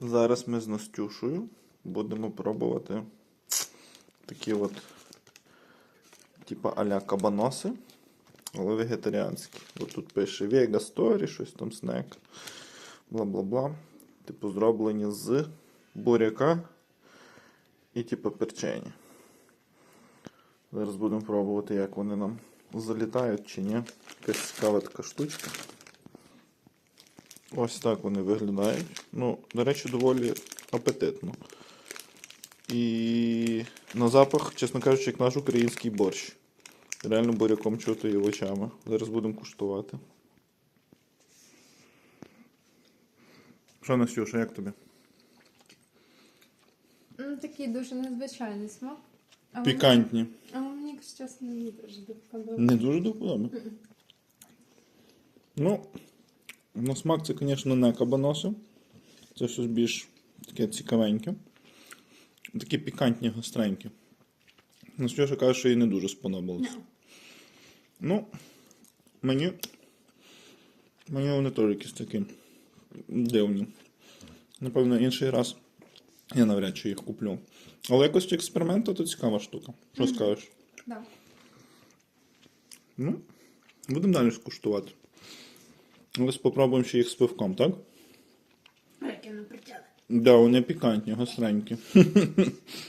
Зараз ми з Настюшею будемо пробувати такі от, типа аля кабаноси, але вегетаріанські. От тут пише Vega Story, щось там снек, бла-бла-бла. Типу, зроблені з буряка і типу перчені. Зараз будемо пробувати, як вони нам залітають чи ні. Якась цікава така штучка. Ось так вони виглядають. Ну, до речі, доволі апетитно. І на запах, чесно кажучи, як наш український борщ. Реально буряком чути і очами. Зараз будемо куштувати. Що, Настюша, як тобі? Ну, такий дуже незвичайний смак. Але Пікантні. мені- Але мені, якщо чесно, не дуже до. Не дуже до. Ну, на смак це, звісно, не кабаноси. Це щось більш таке цікавеньке. Такі пікантні, гостренькі. Настюша каже, що їй не дуже сподобалось. Ні. Ну, мені. Мені вони теж якісь такі дивні. Напевно, інший раз я навряд чи їх куплю. Але якось експерименту то цікава штука. Що скажеш? Да. Ну, будемо далі скуштувати. Ось спробуємо ще їх з пивком, так? Притягла. Да, вони пікантні, гостренькі.